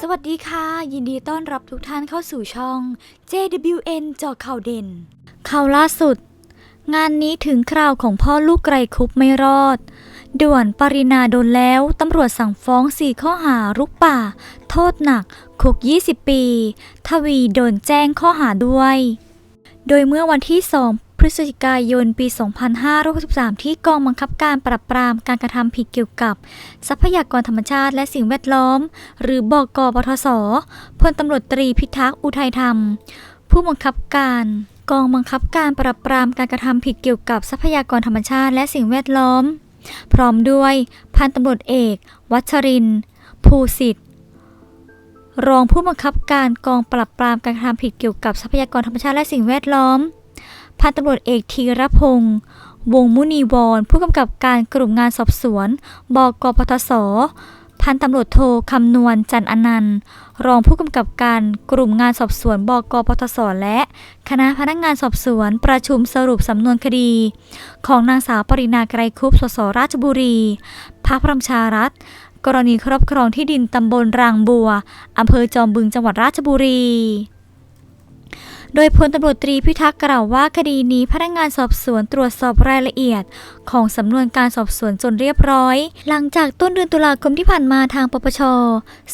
สวัสดีค่ะ ยินดีต้อนรับทุกท่านเข้าสู่ช่อง JWN จอข่าวเด่น ข่าวล่าสุด งานนี้ถึงคราวของพ่อลูกไกรคุปไม่รอด ด่วนปรินาโดนแล้ว ตำรวจสั่งฟ้อง 4 ข้อหารุกป่า โทษหนัก คุก 20 ปี ทวีโดนแจ้งข้อหาด้วย โดยเมื่อวันที่ 2 พฤศจิกายนปี 2563 ที่กองบังคับการปราบปรามการกระทำผิดเกี่ยวกับ ทรัพยากรธรรมชาติและสิ่งแวดล้อม หรือบกปทศพลตำรวจตรีพิทักษ์อุทัยธรรม ผู้บังคับการกองบังคับการปราบปรามการกระทำผิดเกี่ยวกับทรัพยากรธรรมชาติและสิ่งแวดล้อม พร้อมด้วยพันตำรวจเอก วัชรินทร์ภูสิทธิ์รองผู้บังคับการกองปราบปรามการกระทำผิดเกี่ยวกับทรัพยากรธรรมชาติและสิ่งแวดล้อม พันตำรวจเอกธีรพงษ์วงมุนีวรผู้กำกับการกลุ่มงานสอบสวน บกปทศพันตำรวจโทคำนวณจันอนันต์ รองผู้กำกับการกลุ่มงานสอบสวน บกปทศและ คณะพนักงานสอบสวนประชุมสรุปสำนวนคดี ของนางสาวปรินาไกรคุปสสราชบุรีพักพลังประชารัฐกรณีครอบครองที่ดินตำบลรางบัวอำเภอจอมบึงจังหวัดราชบุรี โดยพลตำรวจตรีพิทักษ์กล่าวว่าคดีนี้พนักงานสอบสวนตรวจสอบรายละเอียด ของสำนวนการสอบสวนจนเรียบร้อย หลังจากต้นเดือนตุลาคมที่ผ่านมาทางปปช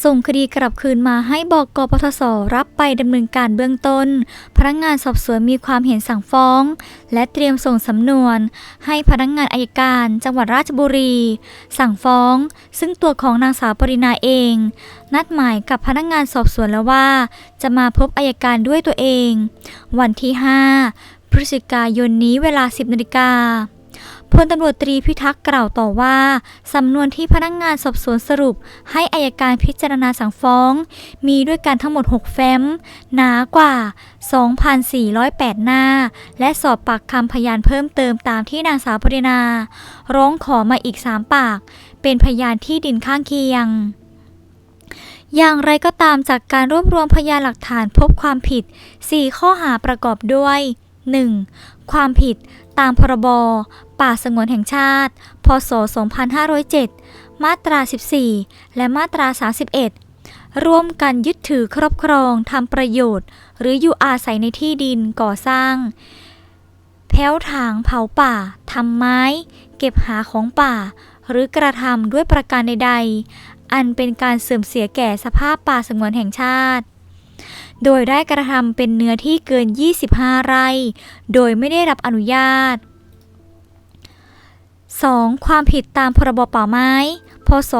ส่งคดีกลับคืนมาให้บอกปทศรับไปดำเนินการเบื้องต้น พนักงานสอบสวนมีความเห็นสั่งฟ้อง และเตรียมส่งสำนวน ให้พนักงานอายการ จังหวัดราชบุรี สั่งฟ้อง ซึ่งตัวของนางสาวปรินาเอง นัดหมายกับพนักงานสอบสวนแล้วว่า จะมาพบอายการด้วยตัวเอง วันที่ 5 พฤศจิกายนนี้เวลา 10นาฬิกาพลตำรวจตรีพิทักษ์กล่าวต่อว่า สำนวนที่พนักงานสอบสวนสรุป ให้อายการพิจารณาสั่งฟ้อง มีด้วยกันทั้งหมด 6 แฟ้ม หนากว่า 2,408 หน้า และสอบปากคำพยานเพิ่มเติมตามที่นางสาวปรินา ร้องขอมาอีก 3 ปาก เป็นพยานที่ดินข้างเคียง อย่างไรก็ตามจากการรวบรวมพยานหลักฐานพบความผิด 4 ข้อหาประกอบด้วย 1. ความผิดตามพรบ ป่าสงวนแห่งชาติ พศ 2507 มาตรา 14 และมาตรา 31 ร่วมกันยึดถือครอบครองทำประโยชน์ หรืออยู่อาศัยในที่ดินก่อสร้างแพ้วถางเผาป่าทำไม้ เก็บหาของป่า หรือกระทำด้วยประการใด อันเป็นการเสื่อมเสียแก่สภาพป่าสงวนแห่งชาติ โดยได้กระทำเป็นเนื้อที่เกิน 25 ไร่ โดยไม่ได้รับอนุญาต 2. ความผิดตามพรบป่าไม้ พศ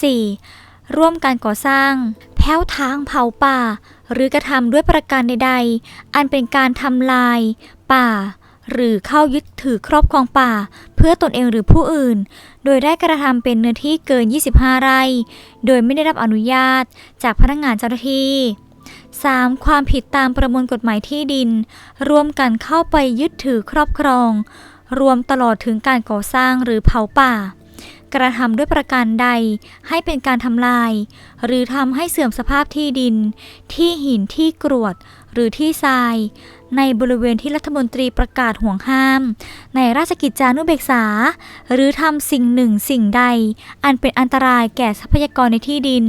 2484 ร่วมการก่อสร้าง แพ้วทางเผาป่า หรือกระทำด้วยประการใดๆ อันเป็นการทำลาย ป่า หรือเข้ายึดถือครอบครองป่า เพื่อตนเองหรือผู้อื่น โดยได้กระทำเป็นเนื้อที่เกิน 25 ไร่ โดยไม่ได้รับอนุญาตจากพนักงานเจ้าหน้าที่ 3. ความผิดตามประมวลกฎหมายที่ดิน ร่วมกันเข้าไปยึดถือครอบครอง รวมตลอดถึงการก่อสร้างหรือเผาป่า กระทำด้วยประการใดให้เป็นการทำลาย หรือทำให้เสื่อมสภาพที่ดิน ที่หินที่กรวด หรือที่ทราย ในบริเวณที่รัฐมนตรีประกาศห่วงห้าม ในราชกิจจานุเบกษา หรือทำสิ่งหนึ่งสิ่งใด อันเป็นอันตรายแก่ทรัพยากรในที่ดิน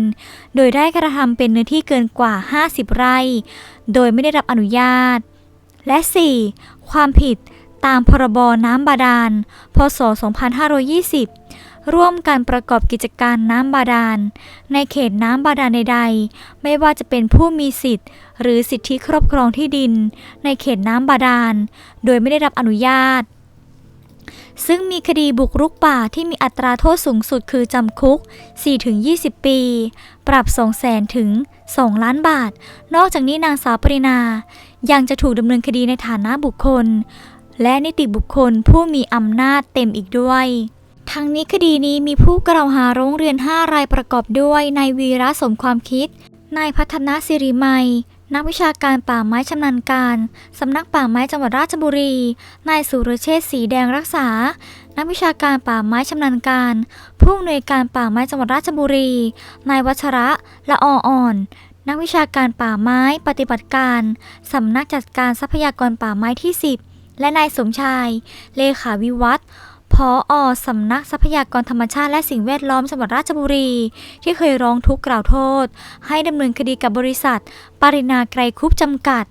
โดยได้กระทำเป็นเนื้อที่เกินกว่า 50 ไร่ โดยไม่ได้รับอนุญาต และ 4. ความผิดตามพรบน้ำบาดาล พศ 2520 ร่วมการประกอบกิจการน้ำบาดาล ในเขตน้ำบาดาลใดๆ ไม่ว่าจะเป็นผู้มีสิทธิ์ หรือสิทธิครอบครองที่ดิน ในเขตน้ำบาดาล โดยไม่ได้รับอนุญาต ซึ่งมีคดีบุกรุกป่าที่มีอัตราโทษสูงสุดคือจำคุก 4-20 ปี ปรับ 200,000ถึง 2 ล้านบาท นอกจากนี้นางสาวปรินา ยังจะถูกดำเนินคดีในฐานะบุคคลและนิติบุคคลผู้มีอำนาจเต็มอีกด้วย ทั้งนี้คดีนี้มีผู้กล่าวหาโรงเรียน 5 รายประกอบด้วยนายวีระสมความคิดนายพัฒนาสิริไมยนักวิชาการป่าไม้ชำนาญการ สำนักป่าไม้จังหวัดราชบุรี นายสุรเชษสีแดงรักษา นักวิชาการป่าไม้ชำนาญการ ผู้อำนวยการป่าไม้จังหวัดราชบุรี นายวัชระละออ่อน นักวิชาการป่าไม้ปฏิบัติการ สำนักจัดการทรัพยากรป่าไม้ที่ 10 และนายสมชาย เลขาวิวัฒน์ พออสำนักทรัพยากรธรรมชาติและสิ่งแวดล้อมจังหวัดราชบุรี ที่เคยร้องทุกข์กล่าวโทษ ให้ดำเนินคดีกับบริษัท ปรินาไกรคุปจำกัด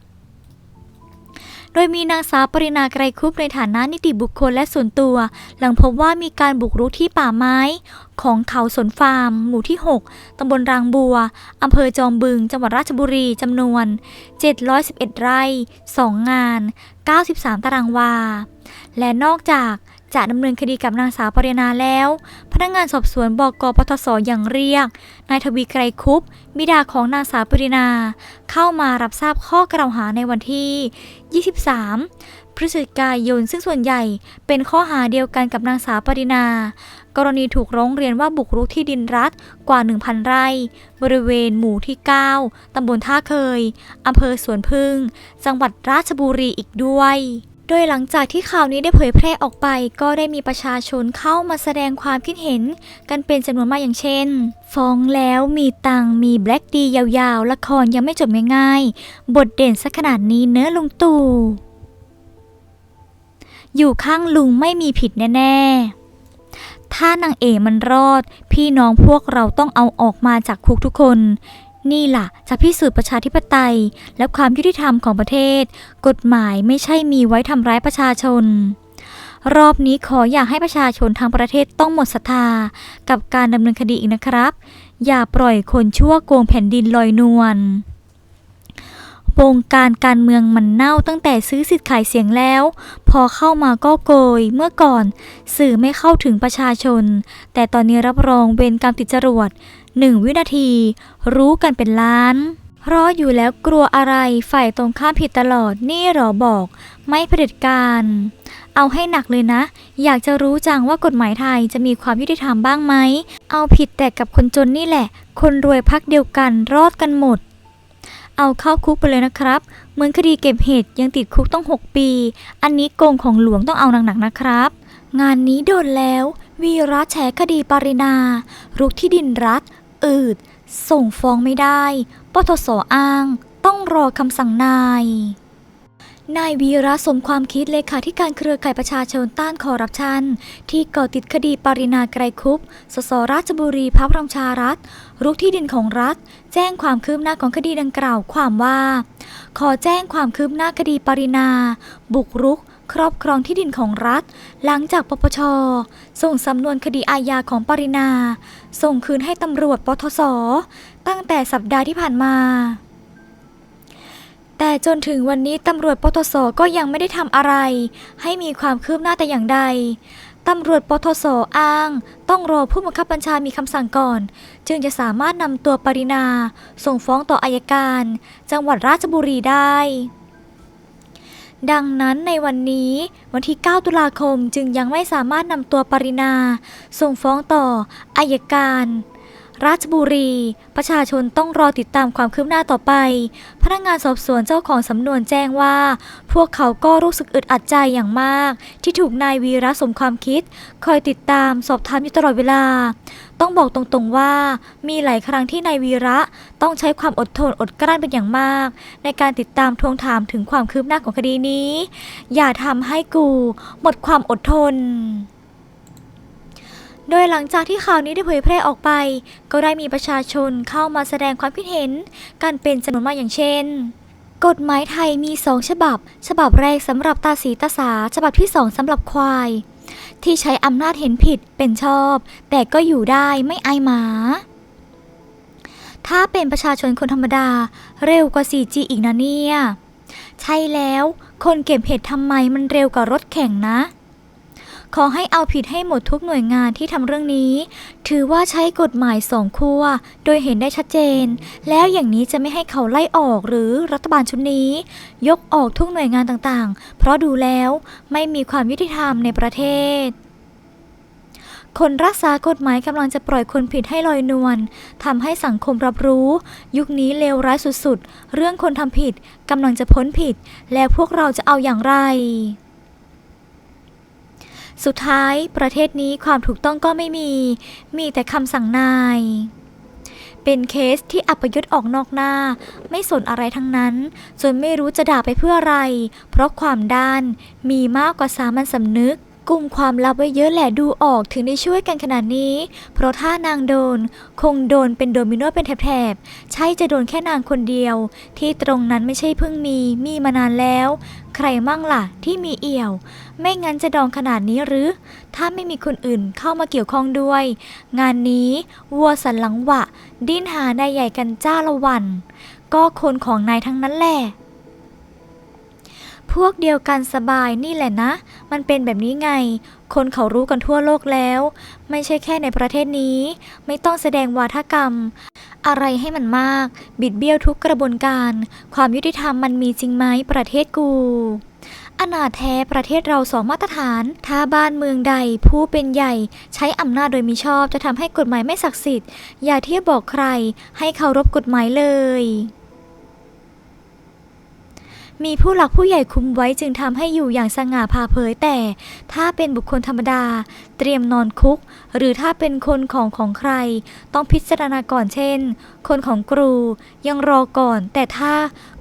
โดยมีนางสาวปรินาไกรคุปในฐานะนิติบุคคลและส่วนตัว หลังพบว่ามีการบุกรุกที่ป่าไม้ ของเขาสนฟาร์ม หมู่ที่ 6 ตำบลรางบัว อำเภอจอมบึง จังหวัดราชบุรีจำนวน 711 ไร่ 2 งาน 93 ตารางวา และนอกจาก จะดำเนินคดีกับนางสาวปรินาแล้ว พนักงานสอบสวนบกปทศยังเรียก นายทวีไกรคุปบิดาของนางสาวปรินา เข้ามารับทราบข้อกล่าวหาในวันที่ 23 พฤศจิกายนซึ่งส่วนใหญ่เป็นข้อหาเดียวกันกับนางสาวปรินา กรณีถูกร้องเรียนว่าบุกรุกที่ดินรัฐกว่า 1,000 ไร่ บริเวณหมู่ที่ 9 ตำบลท่าเคยอำเภอสวนพึ่ง จังหวัดราชบุรีอีกด้วย โดยหลังจากที่ข่าวนี้ได้เผยแพร่ออกไป ก็ได้มีประชาชนเข้ามาแสดงความคิดเห็น กันเป็นจำนวนมากอย่างเช่น ฟ้องแล้วมีตังมีแบล็กดียาวๆ ละครยังไม่จบง่ายๆ บทเด่นสักขนาดนี้เนื้อลุงตู่อยู่ข้างลุงไม่มีผิดแน่ๆ ถ้านางเอกมันรอด พี่น้องพวกเราต้องเอาออกมาจากคุกทุกคน นี่ล่ะจะพิสูจน์ประชาธิปไตย และความยุติธรรมของประเทศ กฎหมายไม่ใช่มีไว้ทำร้ายประชาชน รอบนี้ขออยากให้ประชาชนทั้งประเทศต้องหมดศรัทธา กับการดำเนินคดีอีกนะครับ อย่าปล่อยคนชั่วโกงแผ่นดินลอยนวลวงการการเมืองมันเน่าตั้งแต่ซื้อสิทธิ์ขายเสียงแล้ว พอเข้ามาก็โกย เมื่อก่อน สื่อไม่เข้าถึงประชาชน แต่ตอนนี้รับรองเวรกรรมติดจรวด หนึ่งวินาที รู้กันเป็นล้าน รออยู่แล้วกลัวอะไรฝ่ายตรงข้ามผิดตลอดนี่หรอบอก ไม่เผด็จการ เอาให้หนักเลยนะ อยากจะรู้จังว่ากฎหมายไทยจะมีความยุติธรรมบ้างไหม เอาผิดแต่กับคนจนนี่แหละ คนรวยพักเดียวกันรอดกันหมดเอาเข้าคุกไปเลยนะครับ เหมือนคดีเก็บเห็ดยังติดคุกต้อง 6 ปี อันนี้โกงของหลวงต้องเอาหนักๆนะครับ งานนี้โดนแล้ว วีระแฉคดีปรินารุกที่ดินรัฐ อืด ส่งฟ้องไม่ได้ ปทศอ้าง ต้องรอคำสั่งนาย นายวีระสมความคิดเลขาธิการเครือข่ายประชาชนต้านคอร์รัปชัน ที่ก่อติดคดีปรินาไกรคุป สสราชบุรีพักประชารัฐรุกที่ดินของรัฐ แจ้งความคืบหน้าของคดีดังกล่าวความว่า ขอแจ้งความคืบหน้าคดีปรินา บุกรุก ครอบครองที่ดินของรัฐ หลังจากปปช ส่งสำนวนคดีอาญาของปรินา ส่งคืนให้ตำรวจปทศตั้งแต่สัปดาห์ที่ผ่านมา แต่จนถึงวันนี้ตำรวจปทศก็ยังไม่ได้ทำอะไร ให้มีความคืบหน้าแต่อย่างใดตำรวจปทศอ้าง ต้องรอผู้บังคับบัญชามีคำสั่งก่อน จึงจะสามารถนำตัวปรินา ส่งฟ้องต่ออายการ จังหวัดราชบุรีได้ ดังนั้นในวันนี้วันที่ 9 ตุลาคมจึงยังไม่สามารถนำตัวปรินา ส่งฟ้องต่ออายการ ราชบุรี ประชาชนต้องรอติดตามความคืบหน้าต่อไป พนักงานสอบสวนเจ้าของสำนวนแจ้งว่า พวกเขาก็รู้สึกอึดอัดใจอย่างมาก ที่ถูกนายวีระสมความคิด คอยติดตามสอบถามอยู่ตลอดเวลา ต้องบอกตรงๆว่า มีหลายครั้งที่นายวีระต้องใช้ความอดทนอดกลั้นเป็นอย่างมาก ในการติดตามทวงถามถึงความคืบหน้าของคดีนี้ อย่าทำให้กู หมดความอดทน โดยหลังจากที่ข่าวนี้ได้เผยแพร่ออกไป ก็ได้มีประชาชนเข้ามาแสดงความคิดเห็น กันเป็นจำนวนมากอย่างเช่น กฎหมายไทยมีสองฉบับ ฉบับแรกสำหรับตาสีตาสา ฉบับที่สองสำหรับควาย ที่ใช้อำนาจเห็นผิดเป็นชอบ แต่ก็อยู่ได้ไม่อายหมาถ้าเป็นประชาชนคนธรรมดาเร็วกว่า 4G อีกนะเนี่ย ใช่แล้ว คนเก็บเห็ดทำไมมันเร็วกว่ารถแข่งนะ ขอให้เอาผิดให้หมดทุกหน่วยงานที่ทำเรื่องนี้ ถือว่าใช้กฎหมายสองขั้วโดยเห็นได้ชัดเจน แล้วอย่างนี้จะไม่ให้เขาไล่ออกหรือรัฐบาลชุดนี้ ยกออกทุกหน่วยงานต่างๆ เพราะดูแล้วไม่มีความยุติธรรมในประเทศคนรักษากฎหมายกำลังจะปล่อยคนผิดให้ลอยนวลทำให้สังคมรับรู้ ยุคนี้เลวร้ายสุดๆ เรื่องคนทำผิดกำลังจะพ้นผิด แล้วพวกเราจะเอาอย่างไร สุดท้ายประเทศนี้ความถูกต้องก็ไม่มี มีแต่คำสั่งนาย เป็นเคสที่อัปยศออกนอกหน้า ไม่สนอะไรทั้งนั้น จนไม่รู้จะด่าไปเพื่ออะไร เพราะความด้านมีมากกว่าสามัญสำนึก กลุ่มความลับไว้เยอะแหละดูออกถึงได้ช่วยกันขนาดนี้ เพราะถ้านางโดน คงโดนเป็นโดมิโนเป็นแถบๆ ใช่จะโดนแค่นางคนเดียว ที่ตรงนั้นไม่ใช่เพิ่งมี มีมานานแล้ว ใครมั่งล่ะ ที่มีเอี่ยว ไม่งั้นจะดองขนาดนี้หรือ ถ้าไม่มีคนอื่นเข้ามาเกี่ยวข้องด้วย งานนี้วัวสันหลังวะ ดิ้นหานายใหญ่กันจ้าละวัน ก็คนของนายทั้งนั้นแหละ พวกเดียวกันสบายนี่แหละนะ มันเป็นแบบนี้ไง คนเขารู้กันทั่วโลกแล้ว ไม่ใช่แค่ในประเทศนี้ ไม่ต้องแสดงวาทกรรม อะไรให้มันมาก บิดเบี้ยวทุกกระบวนการ ความยุติธรรมมันมีจริงไหมประเทศกูอนาแท้ประเทศเราสองมาตรฐาน ถ้าบ้านเมืองใดผู้เป็นใหญ่ใช้อำนาจโดยมิชอบจะทำให้กฎหมายไม่ศักดิ์สิทธิ์ อย่าเที่ยวบอกใคร ให้เคารพกฎหมายเลย มีผู้หลักผู้ใหญ่คุมไว้จึงทำให้อยู่อย่างสง่าผ่าเผยแต่ ถ้าเป็นบุคคลธรรมดา เตรียมนอนคุก หรือถ้าเป็นคนของของใคร ต้องพิจารณาก่อนเช่น คนของครูยังรอก่อน แต่ถ้า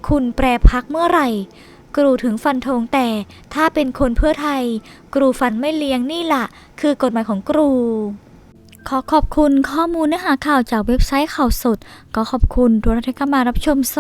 คุณแปรพักเมื่อไหร่กรูถึงฟันธงแต่ถ้าเป็นคนเพื่อไทยกรูฟันไม่เลี้ยงนี่ละคือกฎหมายของกรูขอขอบคุณข้อมูลเนื้อหาข่าวจากเว็บไซต์ข่าวสด ก็ขอบคุณทุกท่านที่เข้ามารับชมสด